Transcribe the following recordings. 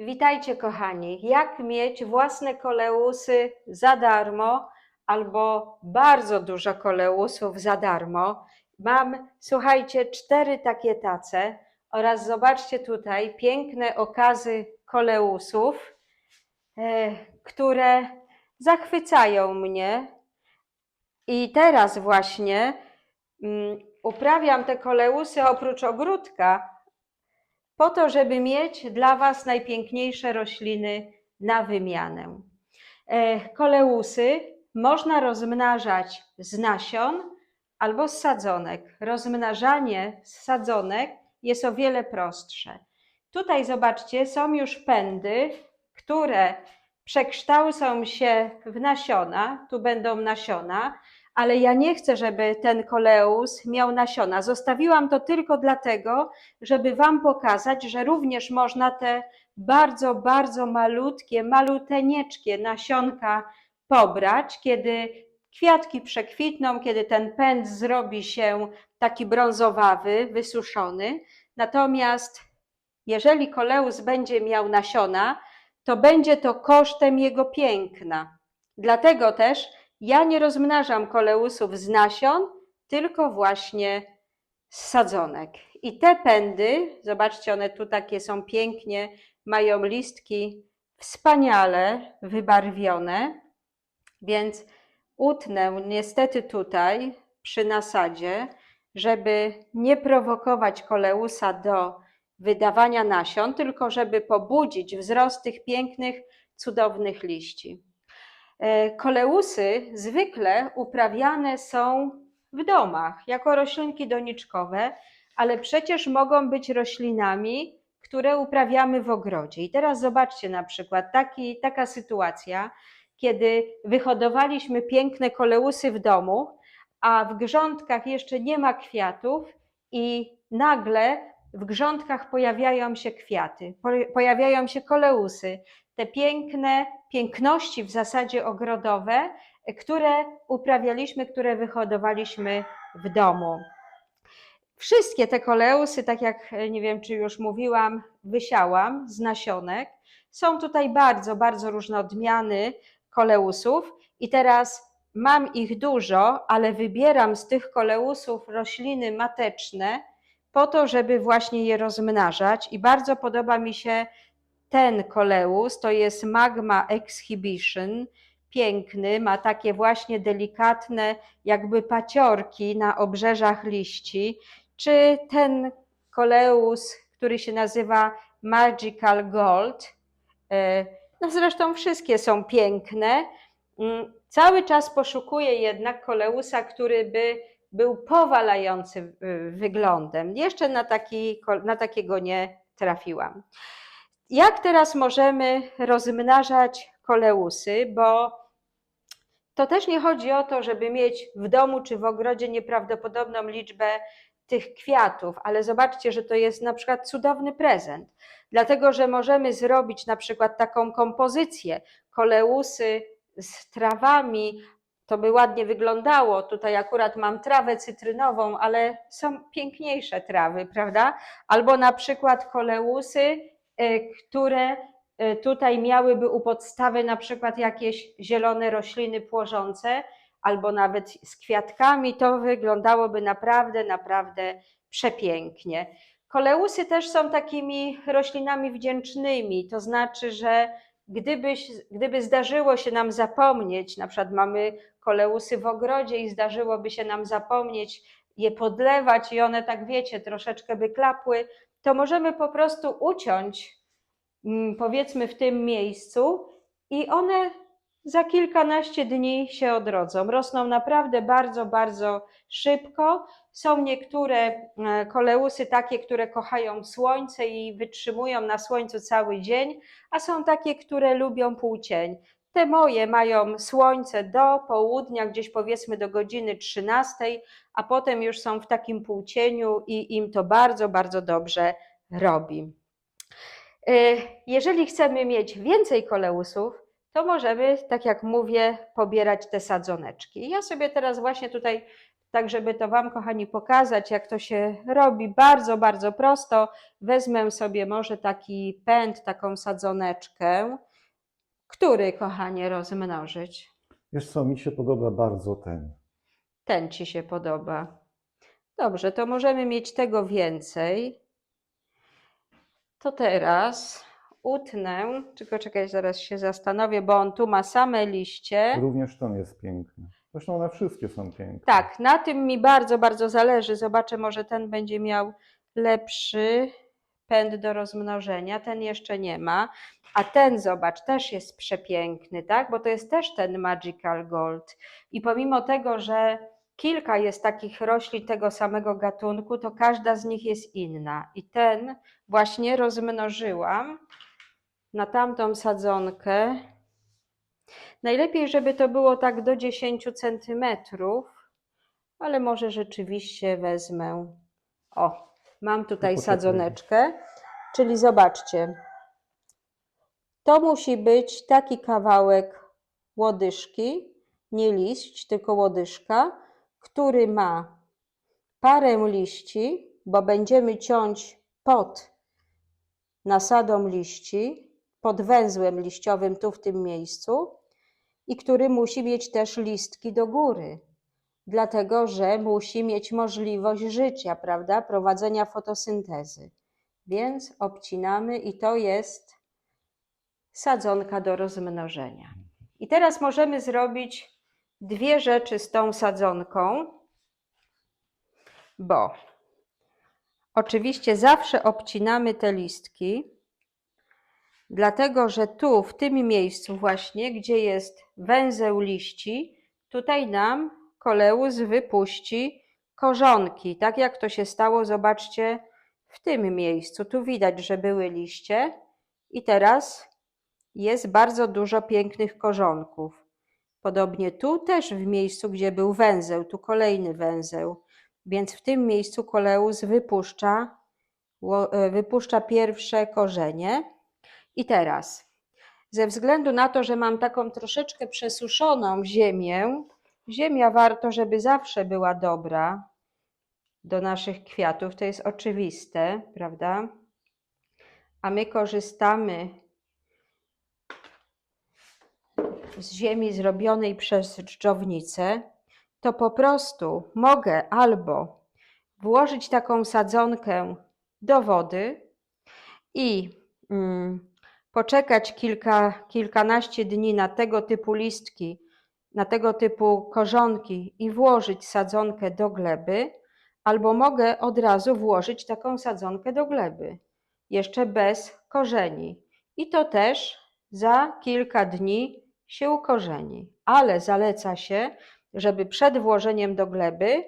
Witajcie kochani. Jak mieć własne koleusy za darmo albo bardzo dużo koleusów za darmo? Mam, słuchajcie, cztery takie tace oraz zobaczcie tutaj piękne okazy koleusów, e, które zachwycają mnie. I teraz właśnie mm, uprawiam te koleusy oprócz ogródka, po to, żeby mieć dla Was najpiękniejsze rośliny na wymianę. E, Koleusy można rozmnażać z nasion albo z sadzonek. Rozmnażanie z sadzonek jest o wiele prostsze. Tutaj zobaczcie, są już pędy, które przekształcą się w nasiona. Tu będą nasiona, ale ja nie chcę, żeby ten koleus miał nasiona. Zostawiłam to tylko dlatego, żeby Wam pokazać, że również można te bardzo, bardzo malutkie, maluteńkie nasionka pobrać, kiedy kwiatki przekwitną, kiedy ten pęd zrobi się taki brązowawy, wysuszony. Natomiast jeżeli koleus będzie miał nasiona, to będzie to kosztem jego piękna. Dlatego też ja nie rozmnażam koleusów z nasion, tylko właśnie z sadzonek. I te pędy, zobaczcie, one tu takie są pięknie, mają listki wspaniale wybarwione, więc utnę niestety tutaj przy nasadzie, żeby nie prowokować koleusa do wydawania nasion, tylko żeby pobudzić wzrost tych pięknych, cudownych liści. E, Koleusy zwykle uprawiane są w domach jako roślinki doniczkowe, ale przecież mogą być roślinami, które uprawiamy w ogrodzie. I teraz zobaczcie na przykład taki, taka sytuacja, kiedy wyhodowaliśmy piękne koleusy w domu, a w grządkach jeszcze nie ma kwiatów i nagle w grządkach pojawiają się kwiaty, po- pojawiają się koleusy, te piękne piękności w zasadzie ogrodowe, które uprawialiśmy, które wyhodowaliśmy w domu. Wszystkie te koleusy, tak jak e, nie wiem, czy już mówiłam, wysiałam z nasionek. Są tutaj bardzo, bardzo różne odmiany koleusów i teraz mam ich dużo, ale wybieram z tych koleusów rośliny mateczne po to, żeby właśnie je rozmnażać i bardzo podoba mi się ten koleus, to jest Magma Exhibition, piękny, ma takie właśnie delikatne jakby paciorki na obrzeżach liści, czy ten koleus, który się nazywa Magical Gold. E, No zresztą wszystkie są piękne. Mm, Cały czas poszukuję jednak koleusa, który by był powalający y, wyglądem. Jeszcze na, taki, na takiego nie trafiłam. Jak teraz możemy rozmnażać koleusy, bo to też nie chodzi o to, żeby mieć w domu czy w ogrodzie nieprawdopodobną liczbę tych kwiatów, ale zobaczcie, że to jest na przykład cudowny prezent, dlatego że możemy zrobić na przykład taką kompozycję koleusy z trawami, to by ładnie wyglądało. Tutaj akurat mam trawę cytrynową, ale są piękniejsze trawy, prawda? Albo na przykład koleusy, które e, tutaj miałyby u podstawy na przykład jakieś zielone rośliny płożące, albo nawet z kwiatkami, to wyglądałoby naprawdę, naprawdę przepięknie. Koleusy też są takimi roślinami wdzięcznymi, to znaczy, że gdybyś, gdyby zdarzyło się nam zapomnieć, na przykład mamy koleusy w ogrodzie i zdarzyłoby się nam zapomnieć je podlewać i one tak wiecie, troszeczkę by klapły, to możemy po prostu uciąć, mm, powiedzmy w tym miejscu i one za kilkanaście dni się odrodzą. Rosną naprawdę bardzo, bardzo szybko. Są niektóre e, koleusy takie, które kochają słońce i wytrzymują na słońcu cały dzień, a są takie, które lubią półcień. Te moje mają słońce do południa, gdzieś powiedzmy do godziny 13, a potem już są w takim półcieniu i im to bardzo, bardzo dobrze robi. E, Jeżeli chcemy mieć więcej koleusów, to możemy, tak jak mówię, pobierać te sadzoneczki. Ja sobie teraz właśnie tutaj Tak, żeby to Wam, kochani, pokazać, jak to się robi bardzo, bardzo prosto, wezmę sobie może taki pęd, taką sadzoneczkę. Który, kochanie, rozmnożyć? Wiesz co, mi się podoba bardzo ten. Ten Ci się podoba. Dobrze, to możemy mieć tego więcej. To teraz utnę, tylko czekaj, zaraz się zastanowię, bo on tu ma same liście. Również ten jest piękny. Zresztą one wszystkie są piękne. Tak, na tym mi bardzo, bardzo zależy. Zobaczę, może ten będzie miał lepszy pęd do rozmnożenia, ten jeszcze nie ma. A ten, zobacz, też jest przepiękny, tak? Bo to jest też ten Magical Gold. I pomimo tego, że kilka jest takich roślin tego samego gatunku, to każda z nich jest inna. I ten właśnie rozmnożyłam na tamtą sadzonkę. Najlepiej, żeby to było tak do 10 centymetrów, ale może rzeczywiście wezmę. O, mam tutaj poczekaj. sadzoneczkę, czyli zobaczcie. To musi być taki kawałek łodyżki, nie liść, tylko łodyżka, który ma parę liści, bo będziemy ciąć pod nasadą liści, pod węzłem liściowym tu w tym miejscu i który musi mieć też listki do góry, dlatego że musi mieć możliwość życia, prawda, prowadzenia fotosyntezy. Więc obcinamy i to jest sadzonka do rozmnożenia. I teraz możemy zrobić dwie rzeczy z tą sadzonką, bo oczywiście zawsze obcinamy te listki, dlatego że tu, w tym miejscu właśnie, gdzie jest węzeł liści, tutaj nam koleus wypuści korzonki, tak jak to się stało, zobaczcie, w tym miejscu. Tu widać, że były liście i teraz jest bardzo dużo pięknych korzonków. Podobnie tu też w miejscu, gdzie był węzeł, tu kolejny węzeł, więc w tym miejscu koleus wypuszcza, e, wypuszcza pierwsze korzenie. I teraz, ze względu na to, że mam taką troszeczkę przesuszoną ziemię, ziemia warto, żeby zawsze była dobra do naszych kwiatów, to jest oczywiste, prawda? A my korzystamy z ziemi zrobionej przez dżdżownicę, to po prostu mogę albo włożyć taką sadzonkę do wody i mm, poczekać kilka, kilkanaście dni na tego typu listki, na tego typu korzonki i włożyć sadzonkę do gleby, albo mogę od razu włożyć taką sadzonkę do gleby, jeszcze bez korzeni. I to też za kilka dni się ukorzeni. Ale zaleca się, żeby przed włożeniem do gleby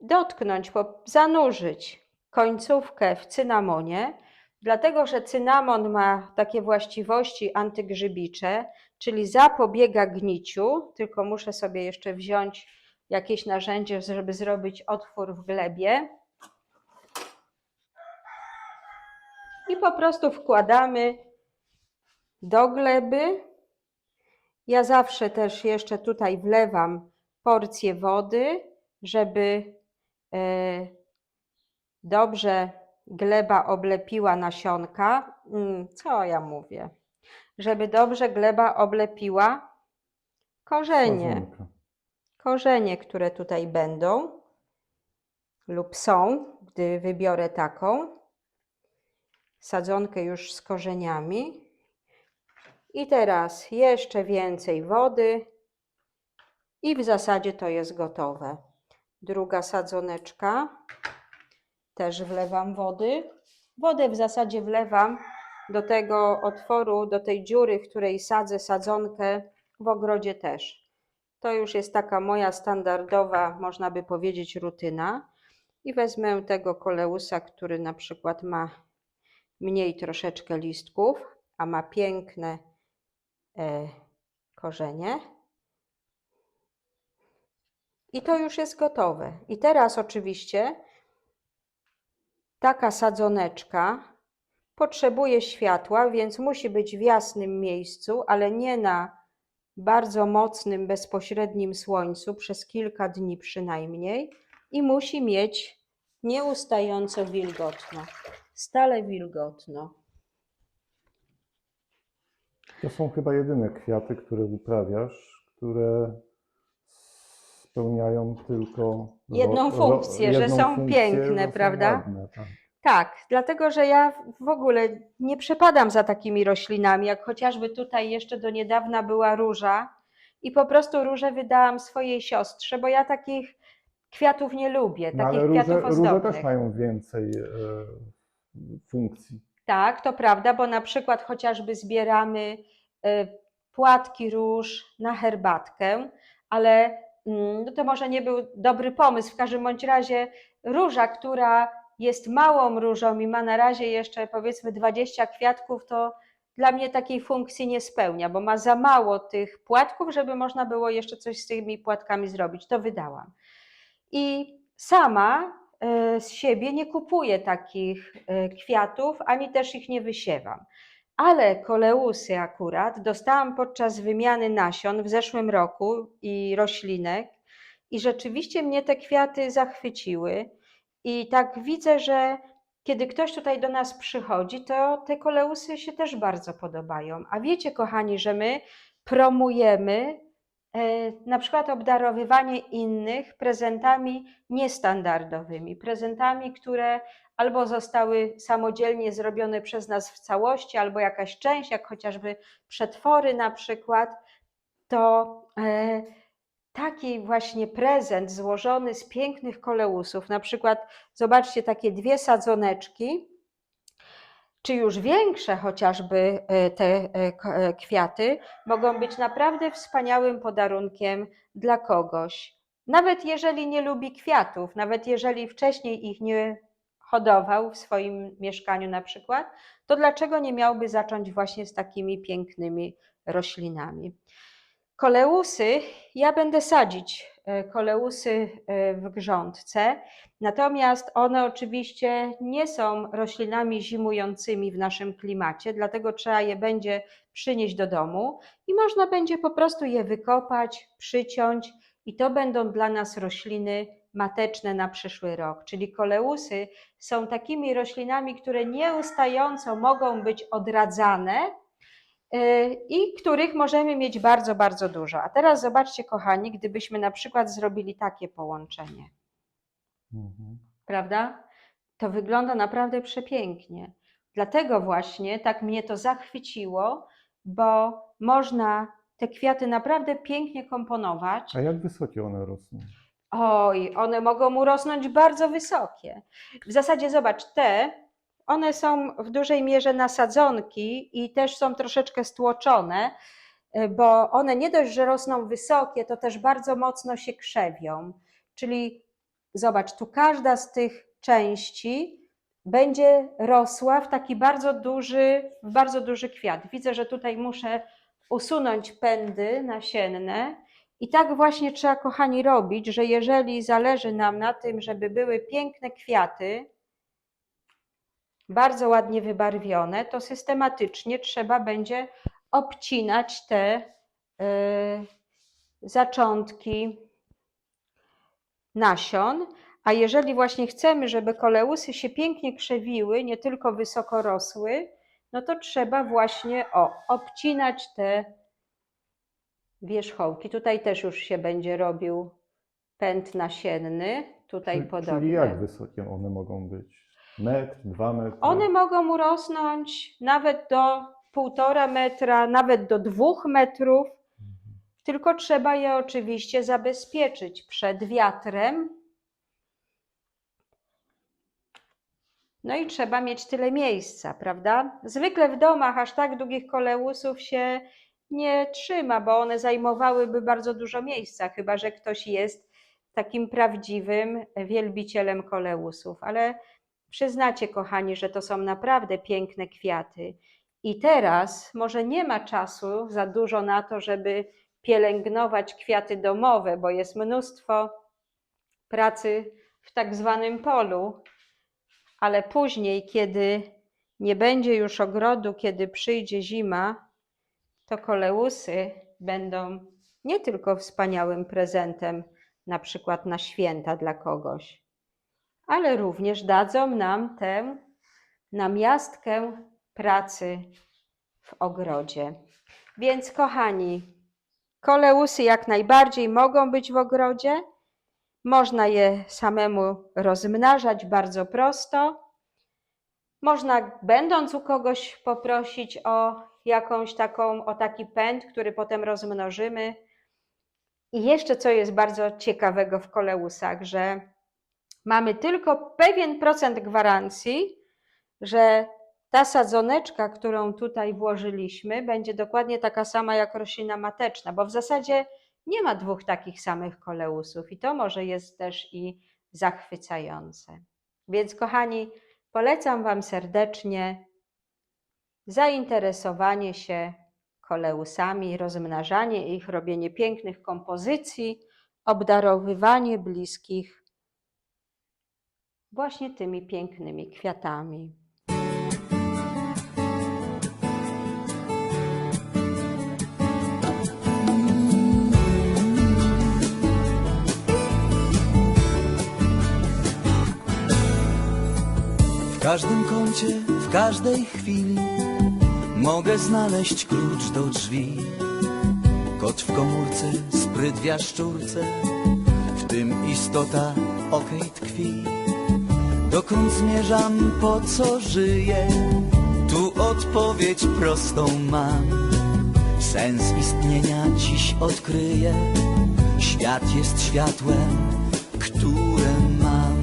dotknąć, zanurzyć końcówkę w cynamonie, dlatego że cynamon ma takie właściwości antygrzybicze, czyli zapobiega gniciu, tylko muszę sobie jeszcze wziąć jakieś narzędzie, żeby zrobić otwór w glebie. I po prostu wkładamy do gleby. Ja zawsze też jeszcze tutaj wlewam porcję wody, żeby e, dobrze gleba oblepiła nasionka. Mm, Co ja mówię? Żeby dobrze gleba oblepiła korzenie korzenie, które tutaj będą lub są, gdy wybiorę taką sadzonkę już z korzeniami. I teraz jeszcze więcej wody i w zasadzie to jest gotowe. Druga sadzoneczka, też wlewam wody. Wodę w zasadzie wlewam do tego otworu, do tej dziury, w której sadzę sadzonkę w ogrodzie też. To już jest taka moja standardowa, można by powiedzieć, rutyna. I wezmę tego koleusa, który na przykład ma mniej troszeczkę listków, a ma piękne e, korzenie. I to już jest gotowe. I teraz oczywiście taka sadzoneczka potrzebuje światła, więc musi być w jasnym miejscu, ale nie na bardzo mocnym, bezpośrednim słońcu przez kilka dni przynajmniej i musi mieć nieustająco wilgotno, stale wilgotno. To są chyba jedyne kwiaty, które uprawiasz, które spełniają tylko Jedną funkcję, że jedną są funkcję, piękne, że są prawda? ładne, tak. Tak, dlatego że ja w ogóle nie przepadam za takimi roślinami, jak chociażby tutaj jeszcze do niedawna była róża i po prostu różę wydałam swojej siostrze, bo ja takich kwiatów nie lubię, No, takich ale róże, kwiatów róże ozdobnych. też mają więcej e, funkcji. Tak, to prawda, bo na przykład chociażby zbieramy y, płatki róż na herbatkę, ale mm, no to może nie był dobry pomysł. W każdym bądź razie róża, która jest małą różą i ma na razie jeszcze powiedzmy 20 kwiatków, to dla mnie takiej funkcji nie spełnia, bo ma za mało tych płatków, żeby można było jeszcze coś z tymi płatkami zrobić. To wydałam. I sama e, z siebie nie kupuję takich e, kwiatów, ani też ich nie wysiewam. Ale koleusy akurat dostałam podczas wymiany nasion w zeszłym roku i roślinek i rzeczywiście mnie te kwiaty zachwyciły i tak widzę, że kiedy ktoś tutaj do nas przychodzi, to te koleusy się też bardzo podobają. A wiecie, kochani, że my promujemy e, na przykład obdarowywanie innych prezentami niestandardowymi, prezentami, które albo zostały samodzielnie zrobione przez nas w całości, albo jakaś część, jak chociażby przetwory na przykład, to e, taki właśnie prezent złożony z pięknych koleusów, na przykład zobaczcie takie dwie sadzoneczki, czy już większe chociażby e, te e, e, kwiaty, mogą być naprawdę wspaniałym podarunkiem dla kogoś. Nawet jeżeli nie lubi kwiatów, nawet jeżeli wcześniej ich nie hodował w swoim mieszkaniu na przykład, to dlaczego nie miałby zacząć właśnie z takimi pięknymi roślinami? Koleusy, ja będę sadzić e, koleusy e, w grządce, natomiast one oczywiście nie są roślinami zimującymi w naszym klimacie, dlatego trzeba je będzie przynieść do domu i można będzie po prostu je wykopać, przyciąć i to będą dla nas rośliny mateczne na przyszły rok. Czyli koleusy są takimi roślinami, które nieustająco mogą być odradzane i których możemy mieć bardzo, bardzo dużo. A teraz zobaczcie, kochani, gdybyśmy na przykład zrobili takie połączenie, Mhm. prawda? To wygląda naprawdę przepięknie. Dlatego właśnie tak mnie to zachwyciło, bo można te kwiaty naprawdę pięknie komponować. A jak wysokie one rosną? Oj, one mogą urosnąć bardzo wysokie. W zasadzie zobacz, te, one są w dużej mierze nasadzonki i też są troszeczkę stłoczone, y, bo one nie dość, że rosną wysokie, to też bardzo mocno się krzewią. Czyli zobacz, tu każda z tych części będzie rosła w taki bardzo duży, bardzo duży kwiat. Widzę, że tutaj muszę usunąć pędy nasienne, i tak właśnie trzeba, kochani, robić, że jeżeli zależy nam na tym, żeby były piękne kwiaty, bardzo ładnie wybarwione, to systematycznie trzeba będzie obcinać te y, zaczątki nasion. A jeżeli właśnie chcemy, żeby koleusy się pięknie krzewiły, nie tylko wysoko rosły, no to trzeba właśnie o, obcinać te wierzchołki. Tutaj też już się będzie robił pęd nasienny, tutaj Czyli- podobnie. Czyli jak wysokie one mogą być? Metr, dwa metry? One mogą urosnąć nawet do półtora metra, nawet do dwóch metrów, Mhm. tylko trzeba je oczywiście zabezpieczyć przed wiatrem. No i trzeba mieć tyle miejsca, prawda? Zwykle w domach aż tak długich koleusów się nie trzyma, bo one zajmowałyby bardzo dużo miejsca, chyba że ktoś jest takim prawdziwym wielbicielem koleusów. Ale przyznacie, kochani, że to są naprawdę piękne kwiaty. I teraz może nie ma czasu za dużo na to, żeby pielęgnować kwiaty domowe, bo jest mnóstwo pracy w tak zwanym polu, ale później, kiedy nie będzie już ogrodu, kiedy przyjdzie zima, to koleusy będą nie tylko wspaniałym prezentem, na przykład na święta dla kogoś, ale również dadzą nam tę namiastkę pracy w ogrodzie. Więc, kochani, koleusy jak najbardziej mogą być w ogrodzie. Można je samemu rozmnażać bardzo prosto. Można, będąc u kogoś, poprosić o jakąś taką, o taki pęd, który potem rozmnożymy. I jeszcze co jest bardzo ciekawego w koleusach, że mamy tylko pewien procent gwarancji, że ta sadzoneczka, którą tutaj włożyliśmy, będzie dokładnie taka sama jak roślina mateczna, bo w zasadzie nie ma dwóch takich samych koleusów i to może jest też i zachwycające. Więc kochani, polecam Wam serdecznie zainteresowanie się koleusami, rozmnażanie ich, robienie pięknych kompozycji, obdarowywanie bliskich właśnie tymi pięknymi kwiatami. W każdym kącie, w każdej chwili mogę znaleźć klucz do drzwi. Kot w komórce, spryt w jaszczurce, w tym istota okej tkwi. Dokąd zmierzam, po co żyję? Tu odpowiedź prostą mam. Sens istnienia dziś odkryję. Świat jest światłem, które mam.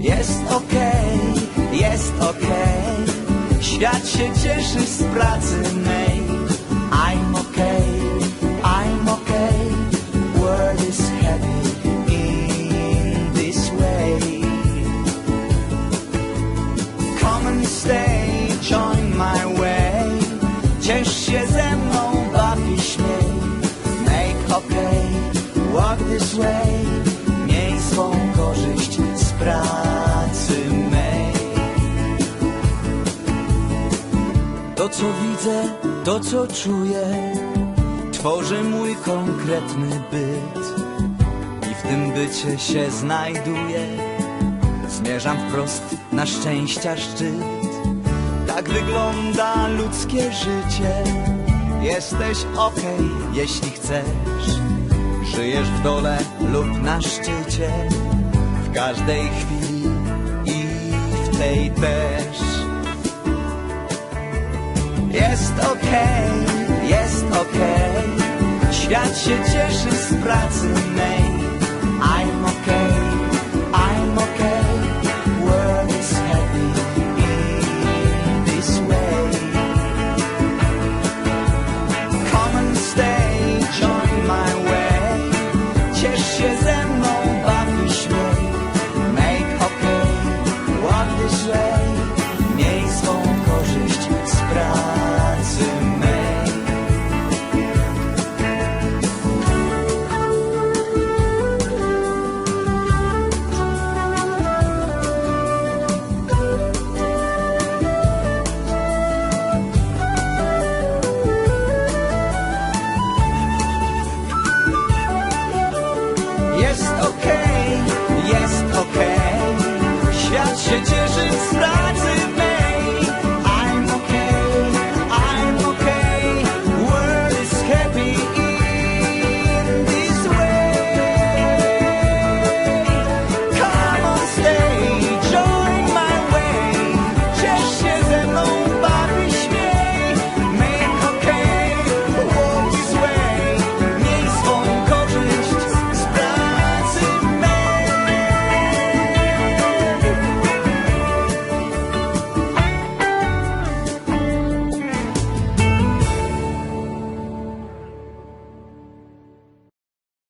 Jest okej, jest okej. Świat się cieszy z pracy mej. Stay, join my way. Ciesz się ze mną, baw i śmiej. Make okay, walk this way. Miej swą korzyść z pracy mej. To co widzę, to co czuję, tworzy mój konkretny byt. I w tym bycie się znajduję. Zmierzam wprost na szczęścia szczyt. Tak wygląda ludzkie życie. Jesteś okej, jeśli chcesz. Żyjesz w dole lub na szczycie. W każdej chwili i w tej też. Jest okej, jest okej. Świat się cieszy z pracy mej.